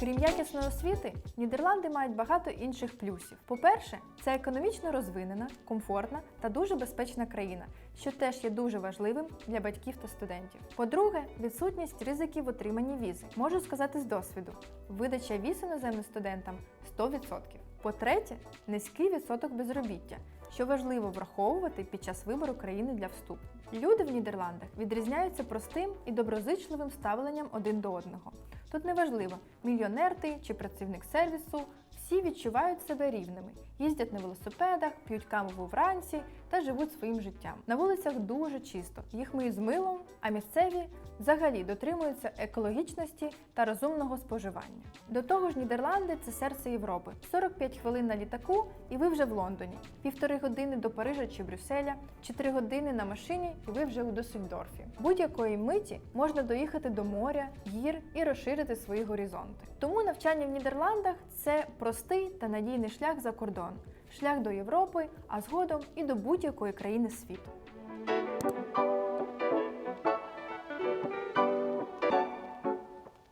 Крім якісної освіти, Нідерланди мають багато інших плюсів. По-перше, це економічно розвинена, комфортна та дуже безпечна країна, що теж є дуже важливим для батьків та студентів. По-друге, відсутність ризиків в отриманні візи. Можу сказати з досвіду: видача віз іноземним студентам 100%. По-третє, низький відсоток безробіття, що важливо враховувати під час вибору країни для вступу. Люди в Нідерландах відрізняються простим і доброзичливим ставленням один до одного. Тут неважливо, мільйонер ти чи працівник сервісу, всі відчувають себе рівними, їздять на велосипедах, п'ють каву вранці та живуть своїм життям. На вулицях дуже чисто, їх миють з милом, а місцеві взагалі дотримуються екологічності та розумного споживання. До того ж, Нідерланди це серце Європи. 45 хвилин на літаку, і ви вже в Лондоні. Півтори години до Парижа чи Брюсселя, 4 години на машині, і ви вже у Дюссельдорфі. Будь-якої миті можна доїхати до моря, гір і розширити свої горизонти. Тому навчання в Нідерландах це простий та надійний шлях за кордон, шлях до Європи, а згодом і до будь-якої країни світу.